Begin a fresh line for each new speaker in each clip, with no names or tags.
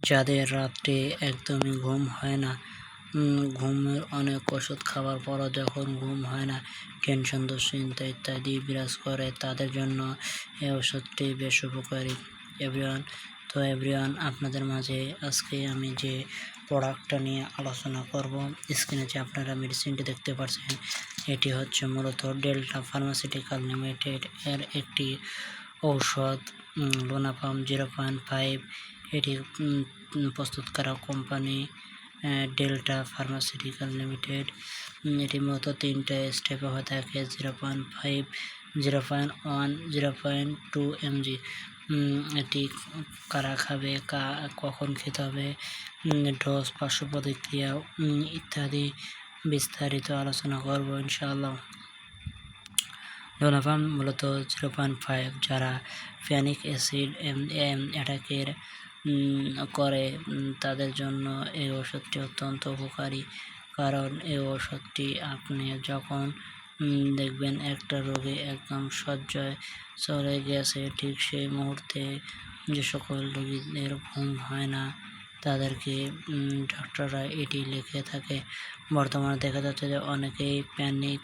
যাদের রাত্রে একদমই ঘুম হয় না ঘুমের অনেক ওষুধ খাওয়ার পরও যখন ঘুম হয় না, টেনশন, দুশ্চিন্তা ইত্যাদি বিরাজ করে, তাদের জন্য এই ওষুধটি বেশ উপকারী। এভরিওয়ান, তো এভরিওয়ান, আপনাদের মাঝে আজকে আমি যে প্রোডাক্টটা নিয়ে আলোচনা করব, স্ক্রিনে যে আপনারা মেডিসিনটি দেখতে পাচ্ছেন, এটি হচ্ছে মূলত ডেল্টা ফার্মাসিউটিক্যাল লিমিটেড এর একটি ঔষধ লোনাপাম জিরো পয়েন্ট ফাইভ এটি প্রস্তুতকারক কোম্পানি ডেল্টা ফার্মাসিউটিক্যাল লিমিটেড। এটি মূলত তিনটে স্টেপে হয়ে থাকে, zero point five, zero point one, zero point two mg. এটি কারা খাবে, কা, কখন খেতে হবে ডোজ, পার্শ্ব প্রতিক্রিয়া ইত্যাদি বিস্তারিত আলোচনা করব ইনশাআল্লাহ। ডোনাফাম মূলত জিরো পয়েন্ট ফাইভ, যারা ফ্যানিক অ্যাসিড অ্যাটাকের করে তাদের জন্য এই ওষুধটি অত্যন্ত উপকারী। কারণ এই ওষুধটি আপনি যখন দেখবেন একটা রোগে একদম সজ্জায় চলে গেছে, ঠিক সেই মুহূর্তে যে সকল রোগীদের ঘুম হয় না, তাদেরকে ডাক্তাররা এটি লিখে থাকে। বর্তমানে দেখা যাচ্ছে যে অনেকেই প্যানিক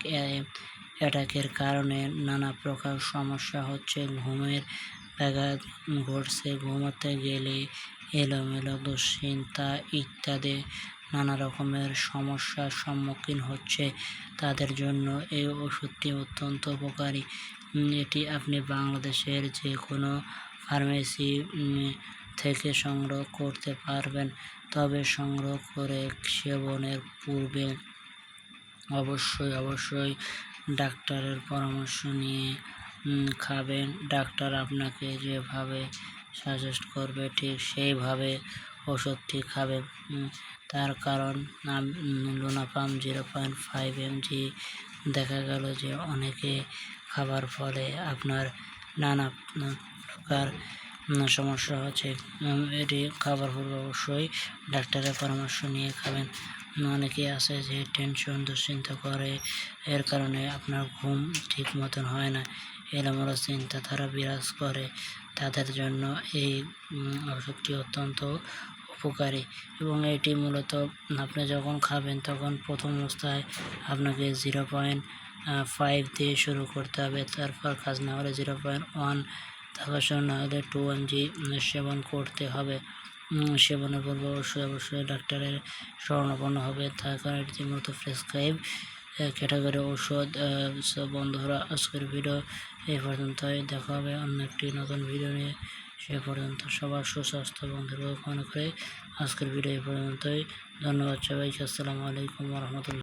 অ্যাটাকের কারণে নানা প্রকার সমস্যা হচ্ছে, ঘুমের ব্যাঘাত ঘটছে, ঘুমাতে গেলে এলোমেলো দুশ্চিন্তা ইত্যাদি নানা রকমের সমস্যার সম্মুখীন হচ্ছে। তাদের জন্য এই ওষুধটি অত্যন্ত উপকারী। এটি আপনি বাংলাদেশের যে কোনো ফার্মেসি থেকে সংগ্রহ করতে পারবেন। তবে সংগ্রহ করে সেবনের পূর্বে অবশ্যই অবশ্যই ডাক্তারের পরামর্শ নিয়ে খাবেন। ডাক্তার আপনাকে যেভাবে সাজেস্ট করবে, ঠিক সেইভাবে ওষুধটি খাবেন। তার কারণ লোনাপাম জিরো পয়েন্ট ফাইভ এমজি দেখা গেল যে অনেকে খাবার ফলে আপনার নানা প্রকার সমস্যা হচ্ছে। এটি খাবার পূর্বে অবশ্যই ডাক্তারের পরামর্শ নিয়ে খাবেন। অনেকে আছে যে টেনশন দুশ্চিন্তা করে, এর কারণে আপনার ঘুম ঠিক মতন হয় না। এলোমেলো চিন্তাধারা বিরাজ করে, তাদের জন্য এই ওষুধটি অত্যন্ত উপকারী। এবং এটি মূলত আপনি যখন খাবেন তখন প্রথম অবস্থায় আপনাকে জিরো পয়েন্ট ফাইভ দিয়ে শুরু করতে হবে। তারপর কাজ না হলে জিরো পয়েন্ট ওয়ান তারপর না হলে টু এমজি সেবন করতে হবে। সেবনের পূর্বে অবশ্যই অবশ্যই ডাক্তারের শরণাপন্ন হবে। তার কারণে এটি মূলত প্রেসক্রাইব ক্যাটাগরি ঔষধ বন্ধুরা, আজকের ভিডিও এই পর্যন্তই। দেখা হবে অন্য একটি নতুন ভিডিও নিয়ে। সে পর্যন্ত সবার সুস্বাস্থ্য বন্ধুরা মনে করে। আজকের ভিডিও এই পর্যন্তই। ধন্যবাদ সবাইকে। আসসালামু আলাইকুম রহমতুল্লাহ।